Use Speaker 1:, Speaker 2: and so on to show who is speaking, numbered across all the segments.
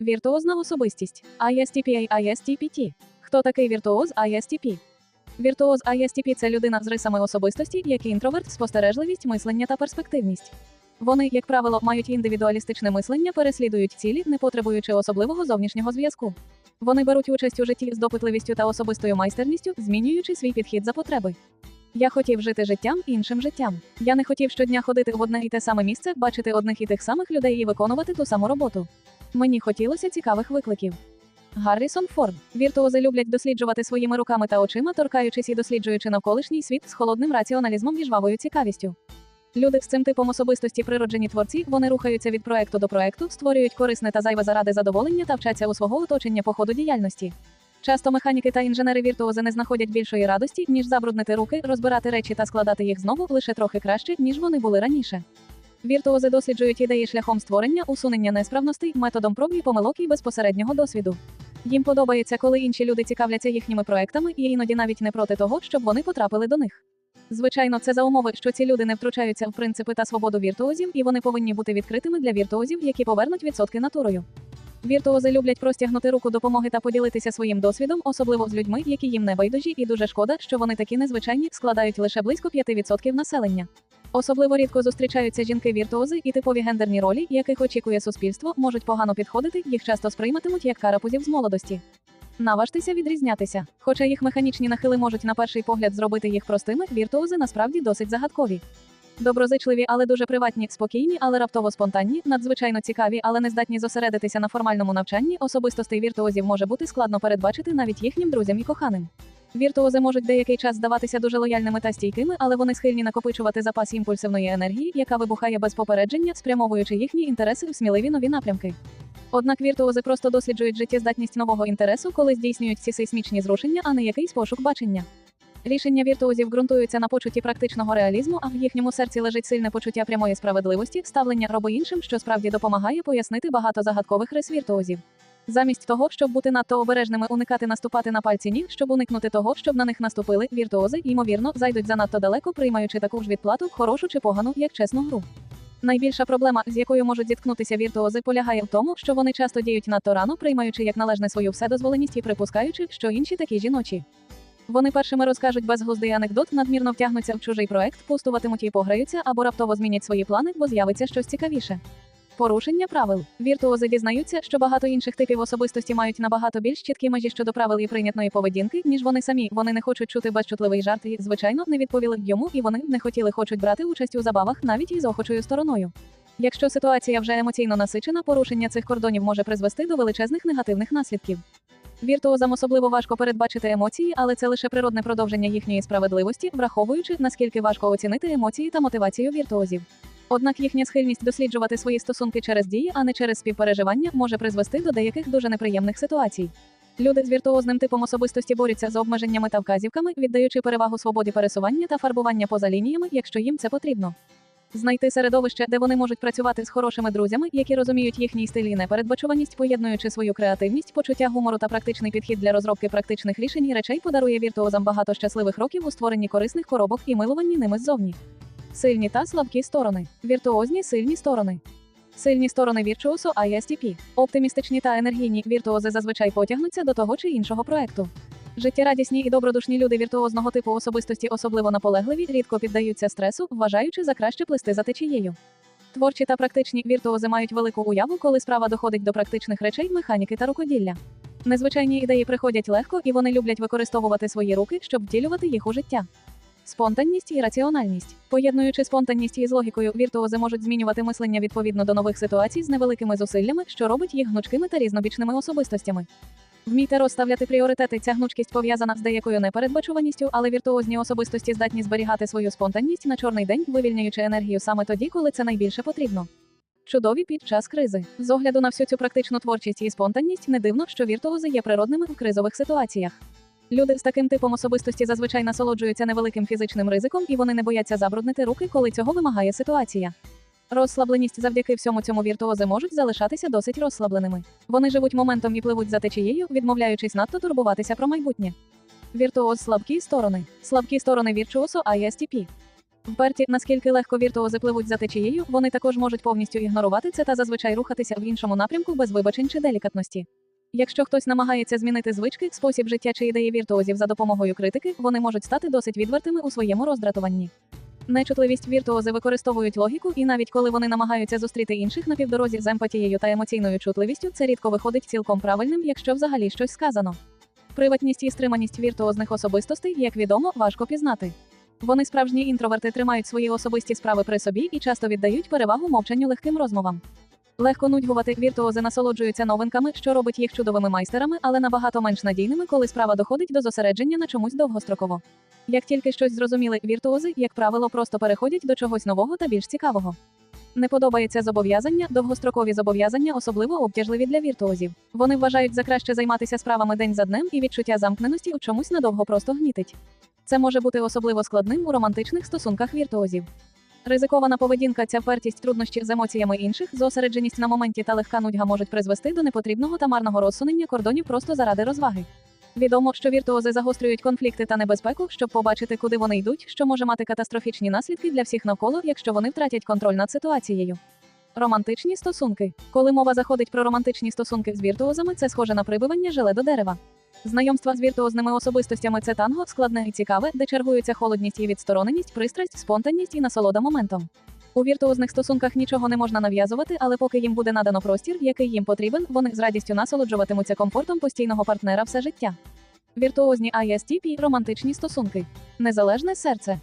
Speaker 1: Віртуозна особистість. ISTP ISTPT. Хто такий віртуоз ISTP? Віртуоз ISTP – це людина з рисами особистості, як інтроверт, спостережливість, мислення та перспективність. Вони, як правило, мають індивідуалістичне мислення, переслідують цілі, не потребуючи особливого зовнішнього зв'язку. Вони беруть участь у житті з допитливістю та особистою майстерністю, змінюючи свій підхід за потреби. Я хотів жити життям іншим життям. Я не хотів щодня ходити в одне і те саме місце, бачити одних і тих самих людей і виконувати ту саму роботу. Мені хотілося цікавих викликів. Гаррісон Форд. Віртуози люблять досліджувати своїми руками та очима, торкаючись і досліджуючи навколишній світ з холодним раціоналізмом і жвавою цікавістю. Люди з цим типом особистості природжені творці, вони рухаються від проекту до проекту, створюють корисне та зайве заради задоволення та вчаться у свого оточення по ходу діяльності. Часто механіки та інженери віртуози не знаходять більшої радості, ніж забруднити руки, розбирати речі та складати їх знову лише трохи краще, ніж вони були раніше. Віртуози досліджують ідеї шляхом створення, усунення несправностей, методом проб і помилок і безпосереднього досвіду. Їм подобається, коли інші люди цікавляться їхніми проектами і іноді навіть не проти того, щоб вони потрапили до них. Звичайно, це за умови, що ці люди не втручаються в принципи та свободу віртуозів, і вони повинні бути відкритими для віртуозів, які повернуть відсотки натурою. Віртуози люблять простягнути руку допомоги та поділитися своїм досвідом, особливо з людьми, які їм не байдужі, і дуже шкода, що вони такі незвичайні, складають лише близько 5% населення. Особливо рідко зустрічаються жінки-віртуози і типові гендерні ролі, яких очікує суспільство, можуть погано підходити, їх часто сприйматимуть як карапузів з молодості. Наважтеся відрізнятися. Хоча їх механічні нахили можуть на перший погляд зробити їх простими, віртуози насправді досить загадкові. Доброзичливі, але дуже приватні, спокійні, але раптово спонтанні, надзвичайно цікаві, але не здатні зосередитися на формальному навчанні. Особистостей віртуозів може бути складно передбачити навіть їхнім друзям і коханим. Віртуози можуть деякий час здаватися дуже лояльними та стійкими, але вони схильні накопичувати запас імпульсивної енергії, яка вибухає без попередження, спрямовуючи їхні інтереси в сміливі нові напрямки. Однак віртуози просто досліджують життєздатність нового інтересу, коли здійснюють ці сейсмічні зрушення, а не якийсь пошук бачення. Рішення віртуозів ґрунтуються на почутті практичного реалізму, а в їхньому серці лежить сильне почуття прямої справедливості, ставлення роби іншим, що справді допомагає пояснити багато загадкових рис віртуозів. Замість того, щоб бути надто обережними, уникати наступати на пальці ніг, щоб уникнути того, щоб на них наступили, віртуози, ймовірно, зайдуть занадто далеко, приймаючи таку ж відплату, хорошу чи погану, як чесну гру. Найбільша проблема, з якою можуть зіткнутися віртуози, полягає в тому, що вони часто діють надто рано, приймаючи як належне свою вседозволеність і припускаючи, що інші такі жіночі. Вони першими розкажуть безглуздий анекдот, надмірно втягнуться в чужий проект, пустуватимуть і пограються або раптово змінять свої плани, бо з'явиться щось цікавіше. Порушення правил. Віртуози дізнаються, що багато інших типів особистості мають набагато більш чіткі межі щодо правил і прийнятної поведінки, ніж вони самі. Вони не хочуть чути безчутливий жарт і, звичайно, не відповіли йому, і вони не хотіли хочуть брати участь у забавах навіть із охочою стороною. Якщо ситуація вже емоційно насичена, порушення цих кордонів може призвести до величезних негативних наслідків. Віртуозам особливо важко передбачити емоції, але це лише природне продовження їхньої справедливості, враховуючи, наскільки важко оцінити емоції та мотивацію віртуозів. Однак їхня схильність досліджувати свої стосунки через дії, а не через співпереживання, може призвести до деяких дуже неприємних ситуацій. Люди з віртуозним типом особистості борються з обмеженнями та вказівками, віддаючи перевагу свободі пересування та фарбування поза лініями, якщо їм це потрібно. Знайти середовище, де вони можуть працювати з хорошими друзями, які розуміють їхній стиль і непередбачуваність, поєднуючи свою креативність, почуття гумору та практичний підхід для розробки практичних рішень і речей, подарує віртуозам багато щасливих років у створенні корисних коробок і милуванні ними ззовні. Сильні та слабкі сторони. Віртуозні сильні сторони. Сильні сторони віртуосу ISTP. Оптимістичні та енергійні віртуози зазвичай потягнуться до того чи іншого проекту. Життєрадісні і добродушні люди віртуозного типу особистості особливо наполегливі, рідко піддаються стресу, вважаючи за краще плисти за течією. Творчі та практичні віртуози мають велику уяву, коли справа доходить до практичних речей, механіки та рукоділля. Незвичайні ідеї приходять легко, і вони люблять використовувати свої руки, щоб втілювати їх у життя. Спонтанність і раціональність. Поєднуючи спонтанність із логікою, віртуози можуть змінювати мислення відповідно до нових ситуацій з невеликими зусиллями, що робить їх гнучкими та різнобічними особистостями. Вмійте розставляти пріоритети. Ця гнучкість пов'язана з деякою непередбачуваністю, але віртуозні особистості здатні зберігати свою спонтанність на чорний день, вивільняючи енергію саме тоді, коли це найбільше потрібно. Чудові під час кризи. З огляду на всю цю практичну творчість і спонтанність, не дивно, що віртуози є природними в кризових ситуаціях. Люди з таким типом особистості зазвичай насолоджуються невеликим фізичним ризиком, і вони не бояться забруднити руки, коли цього вимагає ситуація. Розслабленість завдяки всьому цьому віртуози можуть залишатися досить розслабленими. Вони живуть моментом і пливуть за течією, відмовляючись надто турбуватися про майбутнє. Віртуоз слабкі сторони. Слабкі сторони віртуосу ISTP. Вперті, наскільки легко віртуози пливуть за течією, вони також можуть повністю ігнорувати це та зазвичай рухатися в іншому напрямку без вибачень чи делікатності. Якщо хтось намагається змінити звички, спосіб життя чи ідеї віртуозів за допомогою критики, вони можуть стати досить відвертими у своєму роздратуванні. Нечутливість віртуози використовують логіку, і навіть коли вони намагаються зустріти інших на півдорозі з емпатією та емоційною чутливістю, це рідко виходить цілком правильним, якщо взагалі щось сказано. Приватність і стриманість віртуозних особистостей, як відомо, важко пізнати. Вони справжні інтроверти тримають свої особисті справи при собі і часто віддають перевагу мовчанню легким розмовам. Легко нудьгувати віртуози насолоджуються новинками, що робить їх чудовими майстерами, але набагато менш надійними, коли справа доходить до зосередження на чомусь довгостроково. Як тільки щось зрозуміли, віртуози, як правило, просто переходять до чогось нового та більш цікавого. Не подобається зобов'язання, довгострокові зобов'язання особливо обтяжливі для віртуозів. Вони вважають за краще займатися справами день за днем, і відчуття замкненості у чомусь надовго просто гнітить. Це може бути особливо складним у романтичних стосунках віртуозів. Ризикована поведінка, ця впертість труднощі з емоціями інших, зосередженість на моменті та легка нудьга можуть призвести до непотрібного та марного розсунення кордонів просто заради розваги. Відомо, що віртуози загострюють конфлікти та небезпеку, щоб побачити, куди вони йдуть, що може мати катастрофічні наслідки для всіх навколо, якщо вони втратять контроль над ситуацією. Романтичні стосунки. Коли мова заходить про романтичні стосунки з віртуозами, це схоже на прибивання желе до дерева. Знайомства з віртуозними особистостями це танго складне і цікаве, де чергуються холодність і відстороненість, пристрасть, спонтанність і насолода моментом. У віртуозних стосунках нічого не можна нав'язувати, але поки їм буде надано простір, який їм потрібен, вони з радістю насолоджуватимуться комфортом постійного партнера все життя. Віртуозні ISTP – романтичні стосунки. Незалежне серце.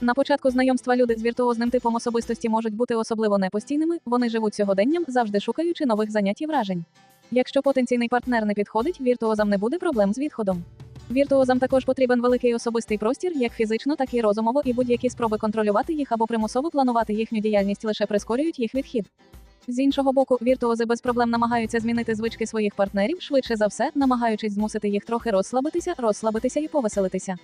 Speaker 1: На початку знайомства люди з віртуозним типом особистості можуть бути особливо непостійними, вони живуть сьогоденням, завжди шукаючи нових занять і вражень. Якщо потенційний партнер не підходить, віртуозам не буде проблем з відходом. Віртуозам також потрібен великий особистий простір, як фізично, так і розумово, і будь-які спроби контролювати їх або примусово планувати їхню діяльність лише прискорюють їх відхід. З іншого боку, віртуози без проблем намагаються змінити звички своїх партнерів, швидше за все, намагаючись змусити їх трохи розслабитися, розслабитися і повеселитися.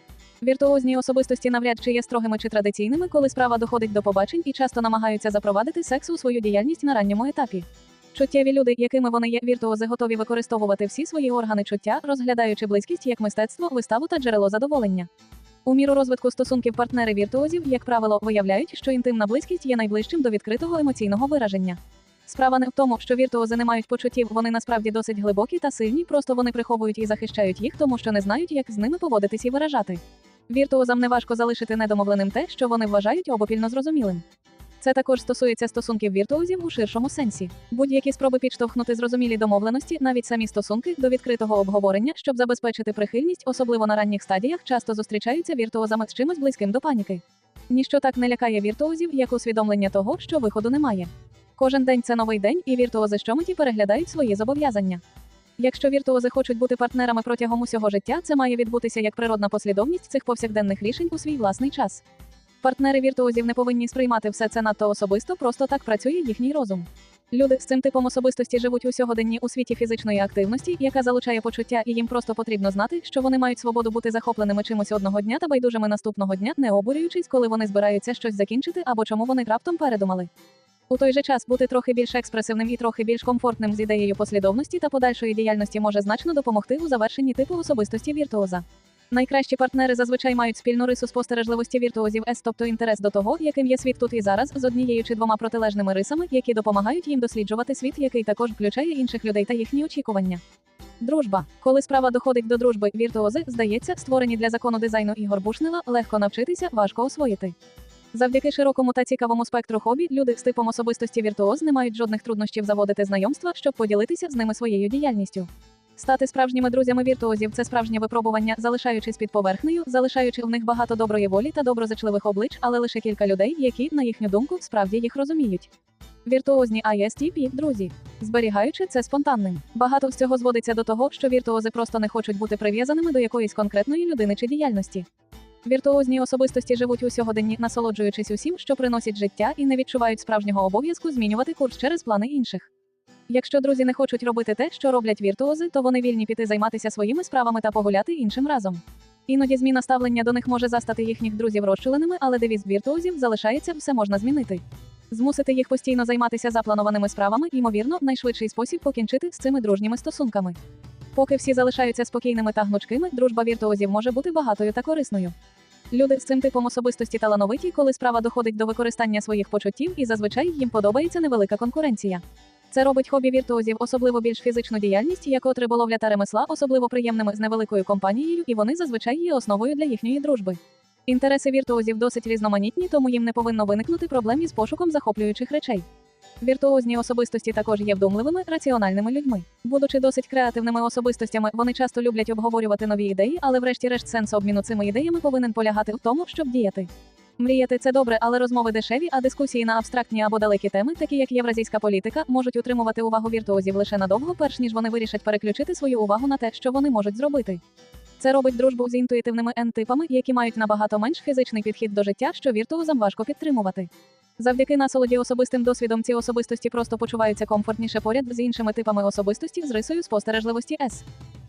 Speaker 1: Віртуозні особистості навряд чи є строгими чи традиційними, коли справа доходить до побачень і часто намагаються запровадити секс у свою діяльність на ранньому етапі. Чуттєві люди, якими вони є, віртуози готові використовувати всі свої органи чуття, розглядаючи близькість як мистецтво, виставу та джерело задоволення. У міру розвитку стосунків партнери віртуозів, як правило, виявляють, що інтимна близькість є найближчим до відкритого емоційного вираження. Справа не в тому, що віртуози не мають почуттів, вони насправді досить глибокі та сильні, просто вони приховують і захищають їх, тому що не знають, як з ними поводитись і виражати. Віртуозам неважко залишити недомовленим те, що вони вважають обопільно зрозумілим. Це також стосується стосунків віртуозів у ширшому сенсі. Будь-які спроби підштовхнути зрозумілі домовленості, навіть самі стосунки, до відкритого обговорення, щоб забезпечити прихильність, особливо на ранніх стадіях, часто зустрічаються віртуозами з чимось близьким до паніки. Ніщо так не лякає віртуозів, як усвідомлення того, що виходу немає. Кожен день це новий день, і віртуози щомиті переглядають свої зобов'язання. Якщо віртуози хочуть бути партнерами протягом усього життя, це має відбутися як природна послідовність цих повсякденних рішень у свій власний час. Партнери віртуозів не повинні сприймати все це надто особисто, просто так працює їхній розум. Люди з цим типом особистості живуть у сьогоденні у світі фізичної активності, яка залучає почуття, і їм просто потрібно знати, що вони мають свободу бути захопленими чимось одного дня та байдужими наступного дня, не обурюючись, коли вони збираються щось закінчити або чому вони раптом передумали. У той же час бути трохи більш експресивним і трохи більш комфортним з ідеєю послідовності та подальшої діяльності може значно допомогти у завершенні типу особистості віртуоза. Найкращі партнери зазвичай мають спільну рису спостережливості віртуозів С, тобто інтерес до того, яким є світ тут і зараз, з однією чи двома протилежними рисами, які допомагають їм досліджувати світ, який також включає інших людей та їхні очікування. Дружба. Коли справа доходить до дружби, віртуози, здається, створені для закону дизайну ігор Бушнела, легко навчитися, важко освоїти. Завдяки широкому та цікавому спектру хобі, люди з типом особистості віртуоз не мають жодних труднощів заводити знайомства, щоб поділитися з ними своєю діяльністю. Стати справжніми друзями віртуозів це справжнє випробування, залишаючись під поверхнею, залишаючи в них багато доброї волі та доброзичливих облич, але лише кілька людей, які, на їхню думку, справді їх розуміють. Віртуозні ISTP – друзі, зберігаючи це спонтанним. Багато з цього зводиться до того, що віртуози просто не хочуть бути прив'язаними до якоїсь конкретної людини чи діяльності. Віртуозні особистості живуть у сьогоденні, насолоджуючись усім, що приносить життя, і не відчувають справжнього обов'язку змінювати курс через плани інших. Якщо друзі не хочуть робити те, що роблять віртуози, то вони вільні піти займатися своїми справами та погуляти іншим разом. Іноді зміна ставлення до них може застати їхніх друзів розчуленими, але девіз віртуозів залишається, все можна змінити. Змусити їх постійно займатися запланованими справами, ймовірно, найшвидший спосіб покінчити з цими дружніми стосунками. Поки всі залишаються спокійними та гнучкими, дружба віртуозів може бути багатою та корисною. Люди з цим типом особистості талановиті, коли справа доходить до використання своїх почуттів, і зазвичай їм подобається невелика конкуренція. Це робить хобі віртуозів, особливо більш фізичну діяльність, як от риболовля та ремесла, особливо приємними з невеликою компанією, і вони зазвичай є основою для їхньої дружби. Інтереси віртуозів досить різноманітні, тому їм не повинно виникнути проблем із пошуком захоплюючих речей. Віртуозні особистості також є вдумливими, раціональними людьми. Будучи досить креативними особистостями, вони часто люблять обговорювати нові ідеї, але врешті-решт сенс обміну цими ідеями повинен полягати в тому, щоб діяти. Мріяти це добре, але розмови дешеві, а дискусії на абстрактні або далекі теми, такі як євразійська політика, можуть утримувати увагу віртуозів лише надовго, перш ніж вони вирішать переключити свою увагу на те, що вони можуть зробити. Це робить дружбу з інтуїтивними N-типами, які мають набагато менш фізичний підхід до життя, що віртуозам важко підтримувати. Завдяки насолоді особистим досвідом ці особистості просто почуваються комфортніше поряд з іншими типами особистості з рисою спостережливості С.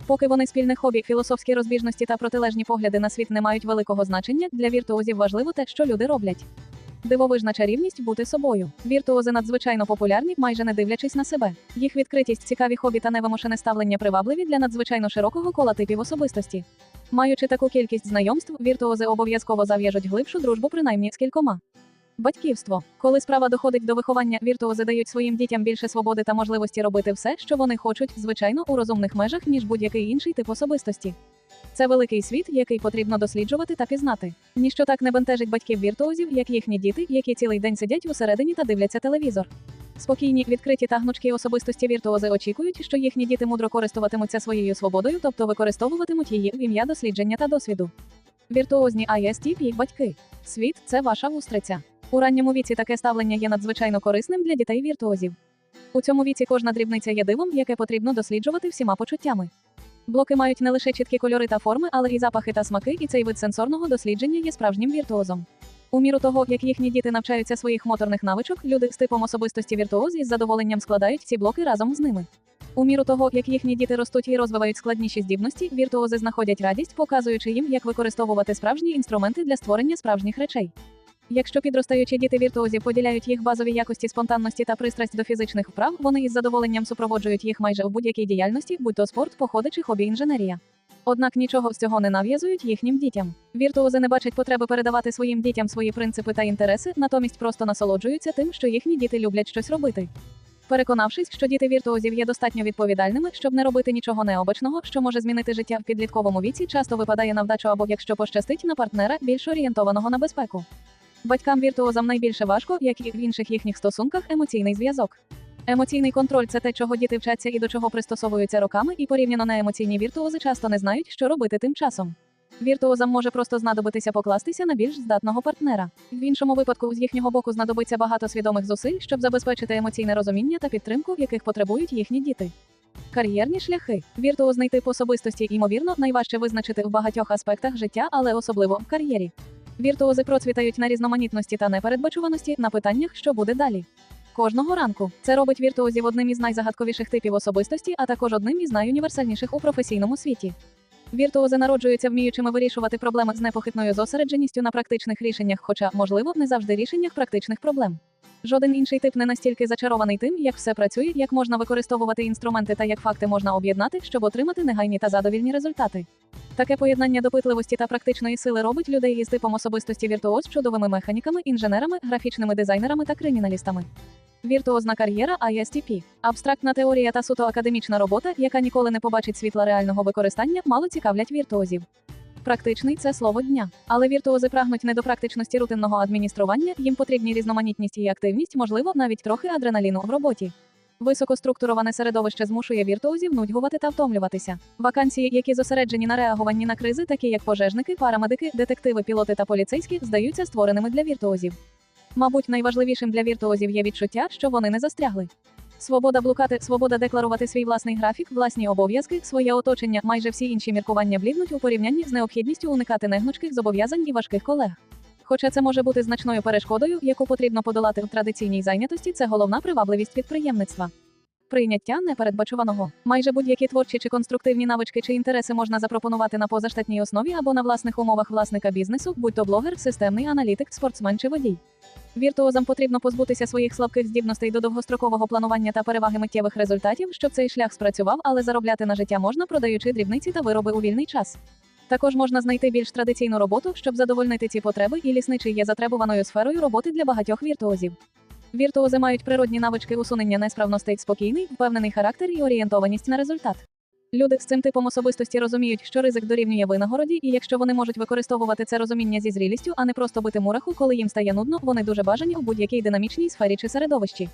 Speaker 1: Поки вони спільне хобі, філософські розбіжності та протилежні погляди на світ не мають великого значення, для віртуозів важливо те, що люди роблять. Дивовижна чарівність бути собою. Віртуози надзвичайно популярні, майже не дивлячись на себе. Їх відкритість, цікаві хобі та невимушене ставлення привабливі для надзвичайно широкого кола типів особистості. Маючи таку кількість знайомств, віртуози обов'язково зав'яжуть глибшу дружбу принаймні з кількома. Батьківство. Коли справа доходить до виховання, віртуози дають своїм дітям більше свободи та можливості робити все, що вони хочуть, звичайно, у розумних межах, ніж будь-який інший тип особистості. Це великий світ, який потрібно досліджувати та пізнати. Ніщо так не бентежить батьків віртуозів, як їхні діти, які цілий день сидять усередині та дивляться телевізор. Спокійні, відкриті та гнучкі особистості віртуози очікують, що їхні діти мудро користуватимуться своєю свободою, тобто використовуватимуть її в ім'я дослідження та досвіду. Віртуозні ISTP – батьки. Світ це ваша устриця. У ранньому віці таке ставлення є надзвичайно корисним для дітей віртуозів. У цьому віці кожна дрібниця є дивом, яке потрібно досліджувати всіма почуттями. Блоки мають не лише чіткі кольори та форми, але й запахи та смаки, і цей вид сенсорного дослідження є справжнім віртуозом. У міру того, як їхні діти навчаються своїх моторних навичок, люди з типом особистості віртуоз із задоволенням складають ці блоки разом з ними. У міру того, як їхні діти ростуть і розвивають складніші здібності, віртуози знаходять радість, показуючи їм, як використовувати справжні інструменти для створення справжніх речей. Якщо підростаючі діти віртуозів поділяють їх базові якості спонтанності та пристрасть до фізичних вправ, вони із задоволенням супроводжують їх майже в будь-якій діяльності, будь то спорт, походи чи хобі інженерія. Однак нічого з цього не нав'язують їхнім дітям. Віртуози не бачать потреби передавати своїм дітям свої принципи та інтереси, натомість просто насолоджуються тим, що їхні діти люблять щось робити. Переконавшись, що діти віртуозів є достатньо відповідальними, щоб не робити нічого необачного, що може змінити життя в підлітковому віці, часто випадає на вдачу або якщо пощастить на партнера, більш орієнтованого на безпеку. Батькам віртуозам найбільше важко, як і в інших їхніх стосунках, емоційний зв'язок. Емоційний контроль це те, чого діти вчаться і до чого пристосовуються роками, і порівняно на емоційні віртуози часто не знають, що робити тим часом. Віртуозам може просто знадобитися покластися на більш здатного партнера. В іншому випадку з їхнього боку знадобиться багато свідомих зусиль, щоб забезпечити емоційне розуміння та підтримку, яких потребують їхні діти. Кар'єрні шляхи. Віртуозний тип особистості, ймовірно, найважче визначити в багатьох аспектах життя, але особливо в кар'єрі. Віртуози процвітають на різноманітності та непередбачуваності на питаннях, що буде далі. Кожного ранку це робить віртуозів одним із найзагадковіших типів особистості, а також одним із найуніверсальніших у професійному світі. Віртуози народжуються вміючими вирішувати проблеми з непохитною зосередженістю на практичних рішеннях, хоча, можливо, не завжди рішеннях практичних проблем. Жоден інший тип не настільки зачарований тим, як все працює, як можна використовувати інструменти та як факти можна об'єднати, щоб отримати негайні та задовільні результати. Таке поєднання допитливості та практичної сили робить людей із типом особистості віртуоз чудовими механіками, інженерами, графічними дизайнерами та криміналістами. Віртуозна кар'єра ISTP. Абстрактна теорія та суто академічна робота, яка ніколи не побачить світла реального використання, мало цікавлять віртуозів. Практичний це слово дня. Але віртуози прагнуть не до практичності рутинного адміністрування, їм потрібні різноманітність і активність, можливо, навіть трохи адреналіну в роботі. Високоструктуроване середовище змушує віртуозів нудьгувати та втомлюватися. Вакансії, які зосереджені на реагуванні на кризи, такі як пожежники, парамедики, детективи, пілоти та поліцейські, здаються створеними для віртуозів. Мабуть, найважливішим для віртуозів є відчуття, що вони не застрягли. Свобода блукати, свобода декларувати свій власний графік, власні обов'язки, своє оточення, майже всі інші міркування бліднуть у порівнянні з необхідністю уникати негнучких зобов'язань і важких колег. Хоча це може бути значною перешкодою, яку потрібно подолати в традиційній зайнятості, це головна привабливість підприємництва. Прийняття непередбачуваного. Майже будь-які творчі чи конструктивні навички чи інтереси можна запропонувати на позаштатній основі або на власних умовах власника бізнесу, будь то блогер, системний аналітик, спортсмен чи водій. Віртуозам потрібно позбутися своїх слабких здібностей до довгострокового планування та переваги миттєвих результатів, щоб цей шлях спрацював, але заробляти на життя можна, продаючи дрібниці та вироби у вільний час. Також можна знайти більш традиційну роботу, щоб задовольнити ці потреби, і лісничий є затребуваною сферою роботи для багатьох віртуозів. Віртуози мають природні навички усунення несправностей, спокійний, впевнений характер і орієнтованість на результат. Люди з цим типом особистості розуміють, що ризик дорівнює винагороді, і якщо вони можуть використовувати це розуміння зі зрілістю, а не просто бити мураху, коли їм стає нудно, вони дуже бажані у будь-якій динамічній сфері чи середовищі.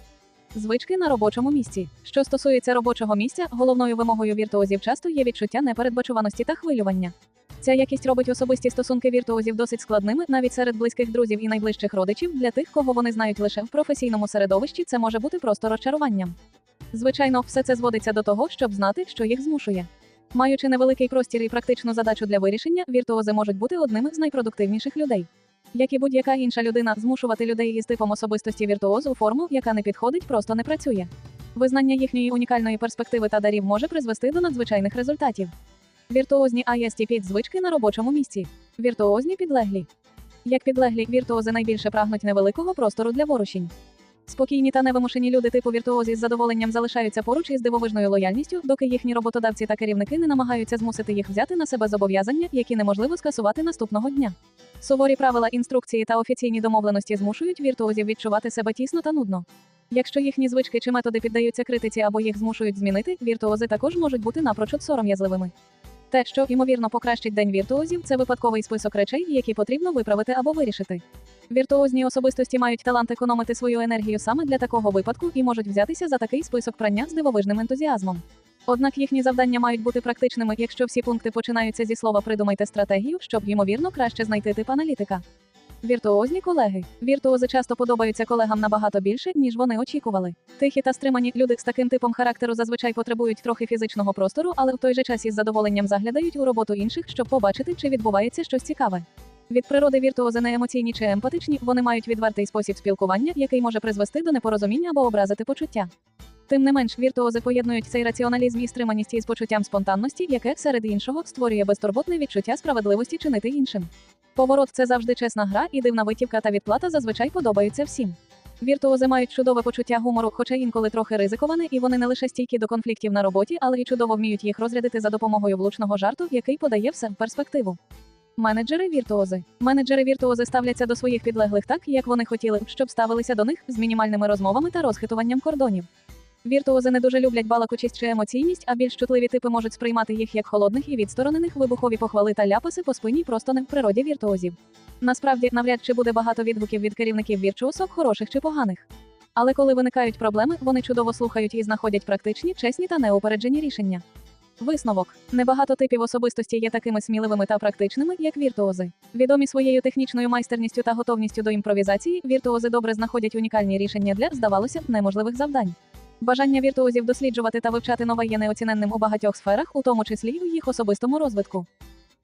Speaker 1: Звички на робочому місці. Що стосується робочого місця, головною вимогою віртуозів часто є відчуття непередбачуваності та хвилювання. Ця якість робить особисті стосунки віртуозів досить складними навіть серед близьких друзів і найближчих родичів. Для тих, кого вони знають лише в професійному середовищі, це може бути просто розчаруванням. Звичайно, все це зводиться до того, щоб знати, що їх змушує. Маючи невеликий простір і практичну задачу для вирішення, віртуози можуть бути одними з найпродуктивніших людей. Як і будь-яка інша людина, змушувати людей із типом особистості віртуоз у форму, яка не підходить, просто не працює. Визнання їхньої унікальної перспективи та дарів може призвести до надзвичайних результатів. Віртуозні ISTP – звички на робочому місці. Віртуозні підлеглі. Як підлеглі, віртуози найбільше прагнуть невеликого простору для ворушень. Спокійні та невимушені люди типу віртуозі з задоволенням залишаються поруч із дивовижною лояльністю, доки їхні роботодавці та керівники не намагаються змусити їх взяти на себе зобов'язання, які неможливо скасувати наступного дня. Суворі правила інструкції та офіційні домовленості змушують віртуозів відчувати себе тісно та нудно. Якщо їхні звички чи методи піддаються критиці або їх змушують змінити, віртуози також можуть бути напрочуд сором'язливими. Те, що ймовірно покращить день віртуозів, це випадковий список речей, які потрібно виправити або вирішити. Віртуозні особистості мають талант економити свою енергію саме для такого випадку і можуть взятися за такий список прання з дивовижним ентузіазмом. Однак їхні завдання мають бути практичними, якщо всі пункти починаються зі слова придумайте стратегію, щоб ймовірно краще знайти тип аналітика. Віртуозні колеги. Віртуози часто подобаються колегам набагато більше, ніж вони очікували. Тихі та стримані люди з таким типом характеру зазвичай потребують трохи фізичного простору, але в той же час із задоволенням заглядають у роботу інших, щоб побачити, чи відбувається щось цікаве. Від природи віртуози не емоційні чи емпатичні, вони мають відвертий спосіб спілкування, який може призвести до непорозуміння або образити почуття. Тим не менш, віртуози поєднують цей раціоналізм і стриманість із почуттям спонтанності, яке, серед іншого, створює безтурботне відчуття справедливості чинити іншим. Поворот це завжди чесна гра, і дивна витівка та відплата зазвичай подобаються всім. Віртуози мають чудове почуття гумору, хоча інколи трохи ризиковане, і вони не лише стійкі до конфліктів на роботі, але й чудово вміють їх розрядити за допомогою влучного жарту, який подає все в перспективу. Менеджери віртуози. Менеджери віртуози ставляться до своїх підлеглих так, як вони хотіли, щоб ставилися до них з мінімальними розмовами та розхитуванням кордонів. Віртуози не дуже люблять балакучість чи емоційність, а більш чутливі типи можуть сприймати їх як холодних і відсторонених вибухові похвали та ляпаси по спині просто не в природі віртуозів. Насправді, навряд чи буде багато відгуків від керівників віртуосок, хороших чи поганих. Але коли виникають проблеми, вони чудово слухають і знаходять практичні, чесні та неупереджені рішення. Висновок: небагато типів особистості є такими сміливими та практичними, як віртуози. Відомі своєю технічною майстерністю та готовністю до імпровізації, віртуози добре знаходять унікальні рішення для, здавалося неможливих завдань. Бажання віртуозів досліджувати та вивчати нове є неоціненним у багатьох сферах, у тому числі й у їх особистому розвитку.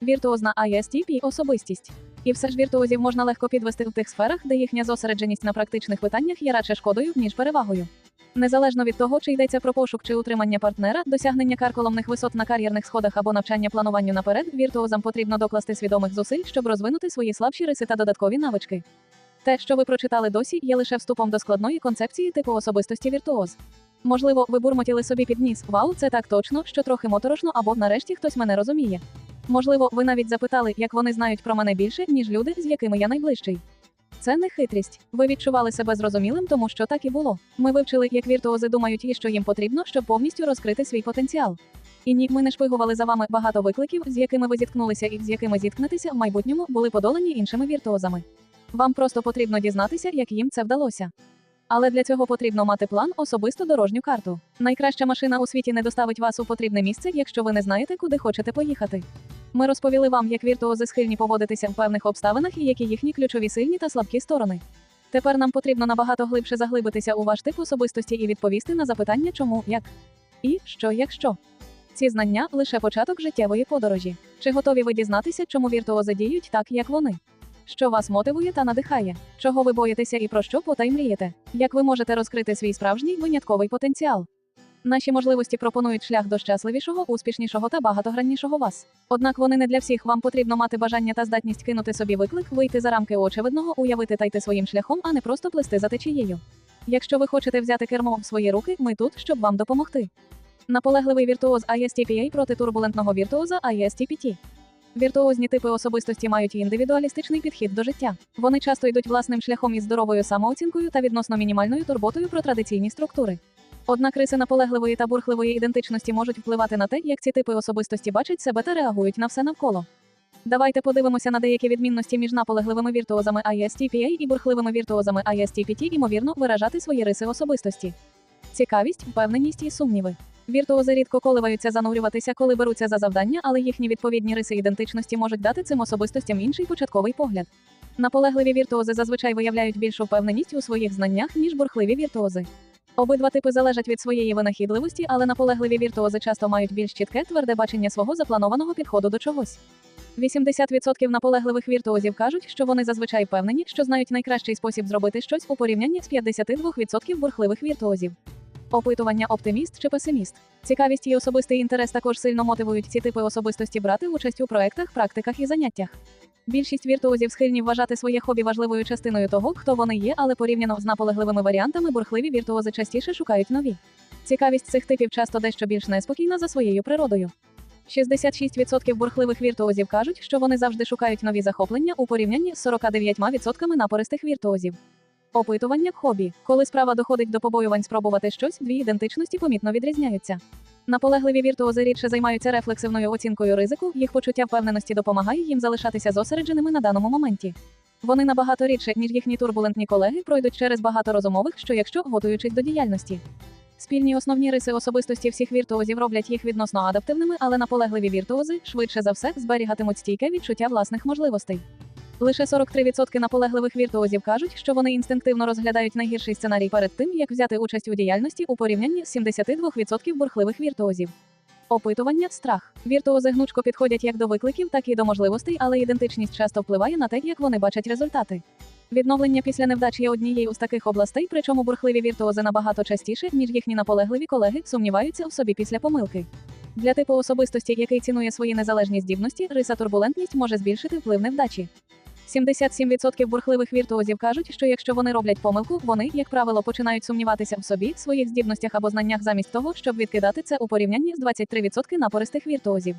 Speaker 1: Віртуозна ISTP – особистість. І все ж віртуозів можна легко підвести в тих сферах, де їхня зосередженість на практичних питаннях є радше шкодою, ніж перевагою. Незалежно від того, чи йдеться про пошук чи утримання партнера, досягнення карколомних висот на кар'єрних сходах або навчання плануванню наперед, віртуозам потрібно докласти свідомих зусиль, щоб розвинути свої слабші риси та додаткові навички. Те, що ви прочитали досі, є лише вступом до складної концепції типу особистості віртуоз. Можливо, ви бурмотіли собі під ніс. Вау, це так точно, що трохи моторошно, або нарешті хтось мене розуміє. Можливо, ви навіть запитали, як вони знають про мене більше, ніж люди, з якими я найближчий. Це не хитрість. Ви відчували себе зрозумілим, тому що так і було. Ми вивчили, як віртуози думають і що їм потрібно, щоб повністю розкрити свій потенціал. І ні, ми не шпигували за вами багато викликів, з якими ви зіткнулися і з якими зіткнетеся в майбутньому, були подолані іншими віртуозами. Вам просто потрібно дізнатися, як їм це вдалося. Але для цього потрібно мати план, особисту дорожню карту. Найкраща машина у світі не доставить вас у потрібне місце, якщо ви не знаєте, куди хочете поїхати. Ми розповіли вам, як віртуози схильні поводитися в певних обставинах і які їхні ключові сильні та слабкі сторони. Тепер нам потрібно набагато глибше заглибитися у ваш тип особистості і відповісти на запитання, чому, як і що, якщо. Ці знання лише початок життєвої подорожі. Чи готові ви дізнатися, чому віртуози діють так, як вони? Що вас мотивує та надихає? Чого ви боїтеся і про що потай мрієте? Як ви можете розкрити свій справжній винятковий потенціал? Наші можливості пропонують шлях до щасливішого, успішнішого та багатограннішого вас. Однак вони не для всіх. Вам потрібно мати бажання та здатність кинути собі виклик, вийти за рамки очевидного, уявити та йти своїм шляхом, а не просто плисти за течією. Якщо ви хочете взяти кермо в свої руки, ми тут, щоб вам допомогти. Наполегливий віртуоз ISTPA проти турбулентного віртуоза ISTPT. Віртуозні типи особистості мають індивідуалістичний підхід до життя. Вони часто йдуть власним шляхом із здоровою самооцінкою та відносно мінімальною турботою про традиційні структури. Однак риси наполегливої та бурхливої ідентичності можуть впливати на те, як ці типи особистості бачать себе та реагують на все навколо. Давайте подивимося на деякі відмінності між наполегливими віртуозами ISTPA і бурхливими віртуозами ISTPT, ймовірно, виражати свої риси особистості. Цікавість, впевненість і сумніви. Віртуози рідко коливаються занурюватися, коли беруться за завдання, але їхні відповідні риси ідентичності можуть дати цим особистостям інший початковий погляд. Наполегливі віртуози зазвичай виявляють більшу впевненість у своїх знаннях, ніж бурхливі віртуози. Обидва типи залежать від своєї винахідливості, але наполегливі віртуози часто мають більш чітке тверде бачення свого запланованого підходу до чогось. 80% наполегливих віртуозів кажуть, що вони зазвичай впевнені, що знають найкращий спосіб зробити щось у порівнянні з 52% бурхливих віртуозів. Опитування оптиміст чи песиміст. Цікавість і особистий інтерес також сильно мотивують ці типи особистості брати участь у проектах, практиках і заняттях. Більшість віртуозів схильні вважати своє хобі важливою частиною того, хто вони є, але порівняно з наполегливими варіантами, бурхливі віртуози частіше шукають нові. Цікавість цих типів часто дещо більш неспокійна за своєю природою. 66% бурхливих віртуозів кажуть, що вони завжди шукають нові захоплення у порівнянні з 49% напористих віртуозів. Опитування хобі. Коли справа доходить до побоювань спробувати щось, дві ідентичності помітно відрізняються. Наполегливі віртуози рідше займаються рефлексивною оцінкою ризику, їх почуття впевненості допомагає їм залишатися зосередженими на даному моменті. Вони набагато рідше, ніж їхні турбулентні колеги, пройдуть через багато розумових, що якщо готуючись до діяльності. Спільні основні риси особистості всіх віртуозів роблять їх відносно адаптивними, але наполегливі віртуози, швидше за все, зберігатимуть стійке відчуття власних можливостей. Лише 43% наполегливих віртуозів кажуть, що вони інстинктивно розглядають найгірший сценарій перед тим, як взяти участь у діяльності у порівнянні з 72% бурхливих віртуозів. Опитування страх. Віртуози гнучко підходять як до викликів, так і до можливостей, але ідентичність часто впливає на те, як вони бачать результати. Відновлення після невдач є однією з таких областей, причому бурхливі віртуози набагато частіше, ніж їхні наполегливі колеги, сумніваються в собі після помилки. Для типу особистості, який цінує свої незалежні здібності, риса турбулентність може збільшити вплив невдачі. 77% бурхливих віртуозів кажуть, що якщо вони роблять помилку, вони, як правило, починають сумніватися в собі, своїх здібностях або знаннях замість того, щоб відкидати це у порівнянні з 23% напористих віртуозів.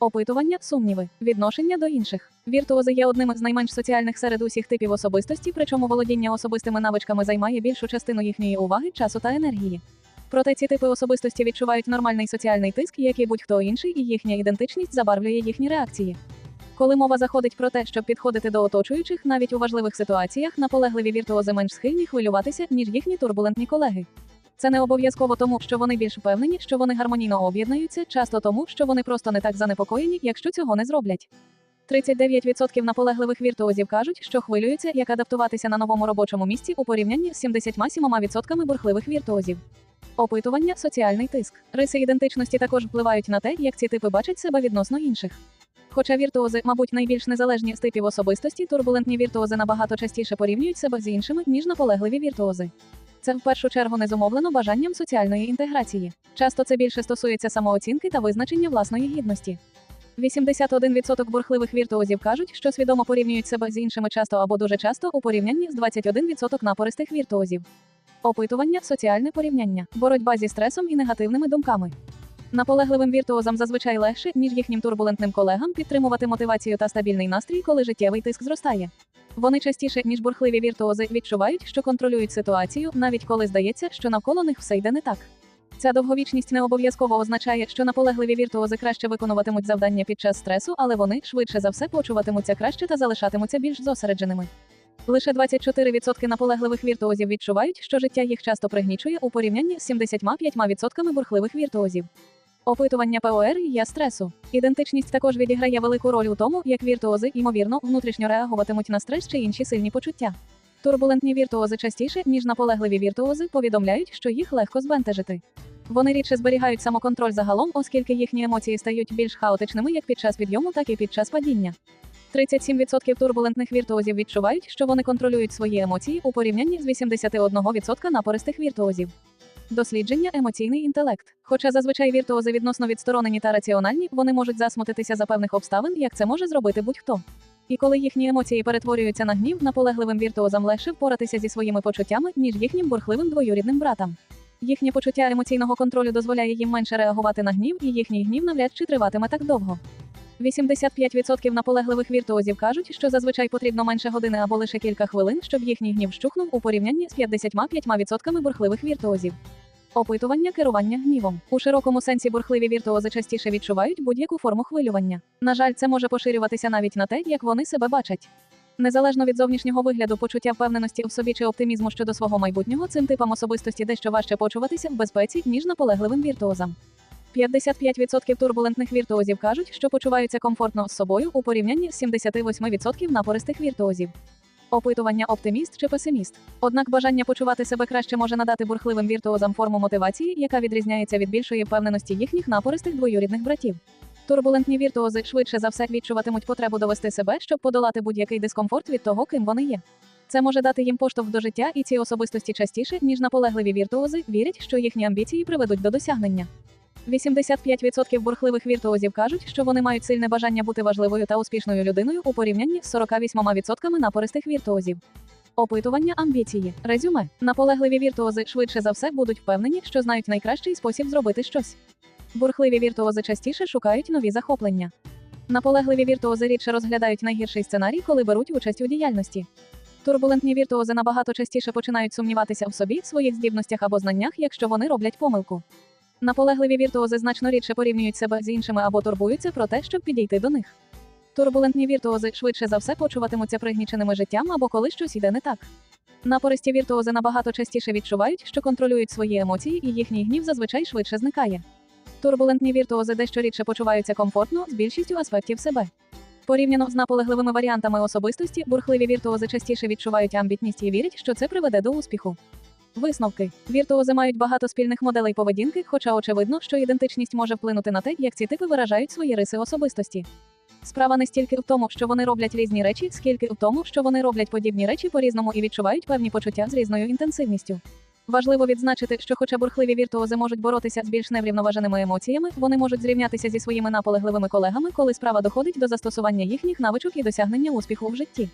Speaker 1: Опитування, сумніви, відношення до інших. Віртуози є одним з найменш соціальних серед усіх типів особистості, причому володіння особистими навичками займає більшу частину їхньої уваги, часу та енергії. Проте ці типи особистості відчувають нормальний соціальний тиск, як і будь-хто інший, і їхня ідентичність забарвлює їхні реакції. Коли мова заходить про те, щоб підходити до оточуючих, навіть у важливих ситуаціях, наполегливі віртуози менш схильні хвилюватися, ніж їхні турбулентні колеги. Це не обов'язково тому, що вони більш впевнені, що вони гармонійно об'єднуються, часто тому, що вони просто не так занепокоєні, якщо цього не зроблять. 39% наполегливих віртуозів кажуть, що хвилюються, як адаптуватися на новому робочому місці у порівнянні з 77% бурхливих віртуозів. Опитування, соціальний тиск. Риси ідентичності також впливають на те, як ці типи бачать себе відносно інших. Хоча віртуози, мабуть, найбільш незалежні з типів особистості, турбулентні віртуози набагато частіше порівнюють себе з іншими, ніж наполегливі віртуози. Це в першу чергу не зумовлено бажанням соціальної інтеграції. Часто це більше стосується самооцінки та визначення власної гідності. 81% бурхливих віртуозів кажуть, що свідомо порівнюють себе з іншими часто або дуже часто у порівнянні з 21% напористих віртуозів. Опитування, соціальне порівняння, боротьба зі стресом і негативними думками. Наполегливим віртуозам зазвичай легше, ніж їхнім турбулентним колегам, підтримувати мотивацію та стабільний настрій, коли життєвий тиск зростає. Вони частіше, ніж бурхливі віртуози, відчувають, що контролюють ситуацію, навіть коли здається, що навколо них все йде не так. Ця довговічність не обов'язково означає, що наполегливі віртуози краще виконуватимуть завдання під час стресу, але вони швидше за все почуватимуться краще та залишатимуться більш зосередженими. Лише 24% наполегливих віртуозів відчувають, що життя їх часто пригнічує у порівнянні з 75% бурхливих віртуозів. Опитування ПОР є стресу. Ідентичність також відіграє велику роль у тому, як віртуози, ймовірно, внутрішньо реагуватимуть на стрес чи інші сильні почуття. Турбулентні віртуози частіше, ніж наполегливі віртуози, повідомляють, що їх легко збентежити. Вони рідше зберігають самоконтроль загалом, оскільки їхні емоції стають більш хаотичними як під час підйому, так і під час падіння. 37% турбулентних віртуозів відчувають, що вони контролюють свої емоції у порівнянні з 81% напористих віртуозів. Дослідження емоційний інтелект. Хоча зазвичай віртуози відносно відсторонені та раціональні, вони можуть засмутитися за певних обставин, як це може зробити будь-хто. І коли їхні емоції перетворюються на гнів, наполегливим віртуозам легше впоратися зі своїми почуттями, ніж їхнім бурхливим двоюрідним братам. Їхнє почуття емоційного контролю дозволяє їм менше реагувати на гнів, і їхній гнів навряд чи триватиме так довго. 85% наполегливих віртуозів кажуть, що зазвичай потрібно менше години або лише кілька хвилин, щоб їхній гнів вщухнув у порівнянні з 55% бурхливих віртуозів. Опитування керування гнівом у широкому сенсі бурхливі віртуози частіше відчувають будь-яку форму хвилювання. На жаль, це може поширюватися навіть на те, як вони себе бачать. Незалежно від зовнішнього вигляду, почуття впевненості в собі чи оптимізму щодо свого майбутнього, цим типам особистості дещо важче почуватися в безпеці, ніж наполегливим віртуозам. 55% турбулентних віртуозів кажуть, що почуваються комфортно з собою у порівнянні з 78% напористих віртуозів. Опитування оптиміст чи песиміст. Однак бажання почувати себе краще може надати бурхливим віртуозам форму мотивації, яка відрізняється від більшої впевненості їхніх напористих двоюрідних братів. Турбулентні віртуози швидше за все відчуватимуть потребу довести себе, щоб подолати будь-який дискомфорт від того, ким вони є. Це може дати їм поштовх до життя, і ці особистості частіше, ніж наполегливі віртуози, вірять, що їхні амбіції приведуть до досягнення. 85% бурхливих віртуозів кажуть, що вони мають сильне бажання бути важливою та успішною людиною у порівнянні з 48% напористих віртуозів. Опитування амбіції. Резюме. Наполегливі віртуози швидше за все будуть впевнені, що знають найкращий спосіб зробити щось. Бурхливі віртуози частіше шукають нові захоплення. Наполегливі віртуози рідше розглядають найгірший сценарій, коли беруть участь у діяльності. Турбулентні віртуози набагато частіше починають сумніватися в собі, своїх здібностях або знаннях, якщо вони роблять помилку. Наполегливі віртуози значно рідше порівнюють себе з іншими або турбуються про те, щоб підійти до них. Турбулентні віртуози швидше за все почуватимуться пригніченими життям або коли щось іде не так. Напористі віртуози набагато частіше відчувають, що контролюють свої емоції, і їхній гнів зазвичай швидше зникає. Турбулентні віртуози дещо рідше почуваються комфортно з більшістю аспектів себе. Порівняно з наполегливими варіантами особистості, бурхливі віртуози частіше відчувають амбітність і вірять, що це приведе до успіху. Висновки віртуози мають багато спільних моделей поведінки, хоча очевидно, що ідентичність може вплинути на те, як ці типи виражають свої риси особистості. Справа не стільки в тому, що вони роблять різні речі, скільки в тому, що вони роблять подібні речі по-різному і відчувають певні почуття з різною інтенсивністю. Важливо відзначити, що, хоча бурхливі віртуози можуть боротися з більш неврівноваженими емоціями, вони можуть зрівнятися зі своїми наполегливими колегами, коли справа доходить до застосування їхніх навичок і досягнення успіху в житті.